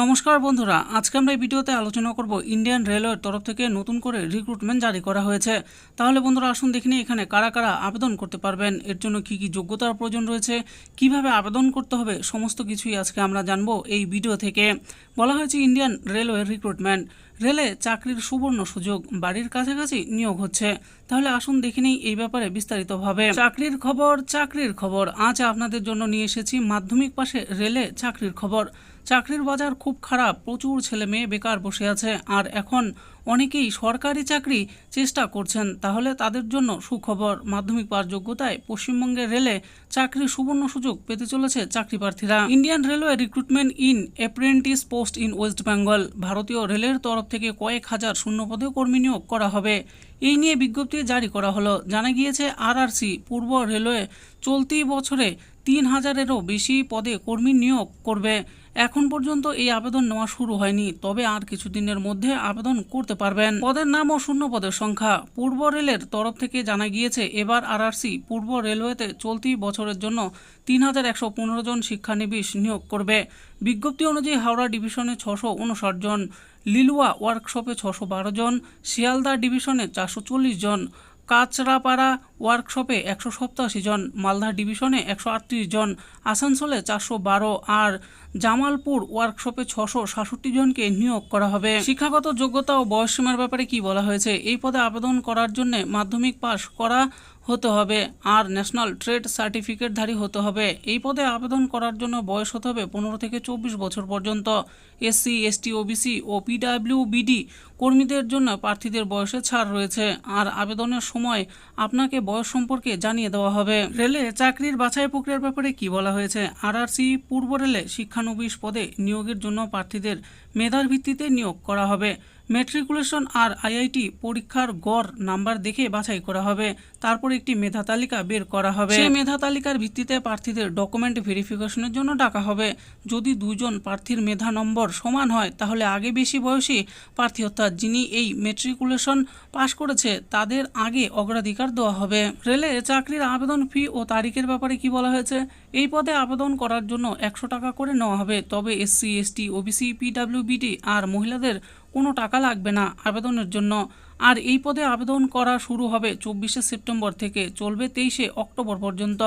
নমস্কার বন্ধুরা, আজকে আমরা এই ভিডিওতে আলোচনা করব ইন্ডিয়ান রেলওয়ের তরফ থেকে নতুন করে রিক্রুটমেন্ট জারি করা হয়েছে। তাহলে বন্ধুরা, আসুন দেখিনি এখানে কারা কারা আবেদন করতে পারবেন, এর জন্য কি কি যোগ্যতার প্রয়োজন রয়েছে, কীভাবে আবেদন করতে হবে, সমস্ত কিছুই আজকে আমরা জানব এই ভিডিও থেকে। বলা হয়েছে ইন্ডিয়ান রেলওয়ে রিক্রুটমেন্ট রেলে চাকরির সুবর্ণ সুযোগ, বাড়ির কাছাকাছি নিয়োগ হচ্ছে। তাহলে আসুন দেখে নেই এই ব্যাপারে বিস্তারিতভাবে। চাকরির খবর চাকরির খবর, আজ আপনাদের জন্য নিয়ে এসেছি মাধ্যমিক পাশে রেলে চাকরির খবর। চাকরির বাজার খুব খারাপ, প্রচুর ছেলে মেয়ে বেকার বসে আছে। আর এখন অনেকেই সরকারি চাকরি চেষ্টা করছেন, তাহলে তাদের জন্য সুখবর। মাধ্যমিক পাস যোগ্যতায় পশ্চিমবঙ্গের রেলে চাকরির সুবর্ণ সুযোগ পেতে চলেছে চাকরি প্রার্থীরা। Indian railway recruitment in apprentice post in West Bengal. ভারতীয় রেলের তরফ থেকে কয়েক হাজার শূন্যপদে কর্মী নিয়োগ করা হবে। এই নিয়ে বিজ্ঞপ্তি জারি করা হলো। জানা গিয়েছে, আরআরসি পূর্ব রেলওয়ে চলতি বছরে তিন হাজারেরও বেশি পদে কর্মী নিয়োগ করবে। এখন পর্যন্ত এই আবেদন নেওয়া শুরু হয়নি, তবে আর কিছুদিনের মধ্যে আবেদন করতে পারবেন। পদের নাম ও শূন্য পদের সংখ্যা। পূর্ব রেলের তরফ থেকে জানা গিয়েছে, এবার আরআরসি পূর্ব রেলওয়েতে চলতি বছরের জন্য তিন হাজার একশো পনেরো জন শিক্ষানবিশ নিয়োগ করবে। বিজ্ঞপ্তি অনুযায়ী হাওড়া ডিভিশনে ছশো উনষাট জন, লিলুয়া ওয়ার্কশপে ছশো বারো জন, শিয়ালদা ডিভিশনে চারশো চল্লিশ জন কাচরাপাড়া ওয়ার্কশপে একশো সপ্তাশি জন, মালদা ডিভিশনে একশো আটত্রিশ জন, আসানসোলে চারশো বারো আর জামালপুর ওয়ার্কশপে ছশো সাতষট্টি জনকে নিয়োগ করা হবে। শিক্ষাগত যোগ্যতা ও বয়সসীমার ব্যাপারে কি বলা হয়েছে? এই পদে আবেদন করার জন্য মাধ্যমিক পাশ করা হতে হবে আর ন্যাশনাল ট্রেড সার্টিফিকেটধারী হতে হবে। এই পদে আবেদন করার জন্য বয়স হতে হবে পনেরো থেকে চব্বিশ বছর পর্যন্ত। এসসি, এসটি, ওবিসি ও পিডাব্লিউ বিডি কর্মীদের জন্য প্রার্থীদের বয়সে ছাড় রয়েছে। আর আবেদনের সময় আপনাকে বয়স সম্পর্কে জানিয়ে দেওয়া হবে। রেলে চাকরির বাছাই প্রক্রিয়ার ব্যাপারে কি বলা হয়েছে? আরআরসি পূর্ব রেলে শিক্ষানবিশ পদে নিয়োগের জন্য প্রার্থীদের মেধার ভিত্তিতে নিয়োগ করা হবে। ম্যাট্রিকুলেশন আর আইআইটি পরীক্ষার গড় নাম্বার দেখে বাছাই করা হবে। তারপর একটি মেধা তালিকা বের করা হবে। সেই মেধা তালিকার ভিত্তিতে প্রার্থীদের ডকুমেন্ট ভেরিফিকেশনের জন্য ডাকা হবে। যদি দুজন প্রার্থীর মেধা নম্বর সমান হয়, তাহলে আগে বেশি বয়সী প্রার্থী, অর্থাৎ যিনি এই ম্যাট্রিকুলেশন পাশ করেছে, তাদের আগে অগ্রাধিকার দেওয়া হবে। রেলে চাকরির আবেদন ফি ও তারিখের ব্যাপারে কি বলা হয়েছে? এই পদে আবেদন করার জন্য একশো টাকা করে নেওয়া হবে। তবে এসসি, এসটি, ওবিসি, পিডাব্লিউবিডি আর মহিলাদের কোনো টাকা লাগবে না আবেদনের জন্য। আর এই পদে আবেদন করা শুরু হবে চব্বিশে সেপ্টেম্বর থেকে, চলবে তেইশে অক্টোবর পর্যন্ত।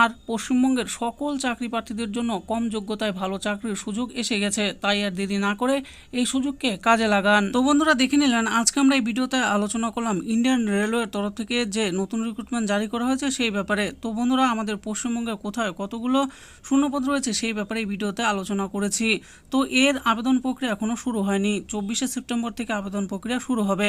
আর পশ্চিমবঙ্গের সকল চাকরি প্রার্থীদের জন্য কম যোগ্যতায় ভালো চাকরির সুযোগ এসে গেছে, তাই আর দেরি না করে এই সুযোগকে কাজে লাগান। তো বন্ধুরা, দেখে নিলেন, আজকে আমরা এই ভিডিওতে আলোচনা করলাম ইন্ডিয়ান রেলওয়ের তরফ থেকে যে নতুন রিক্রুটমেন্ট জারি করা হয়েছে সেই ব্যাপারে। তো বন্ধুরা, আমাদের পশ্চিমবঙ্গে কোথায় কতগুলো শূন্যপদ রয়েছে সেই ব্যাপারে এই ভিডিওতে আলোচনা করেছি। তো এর আবেদন প্রক্রিয়া এখনও শুরু হয়নি, চব্বিশে সেপ্টেম্বর থেকে আবেদন প্রক্রিয়া শুরু হবে।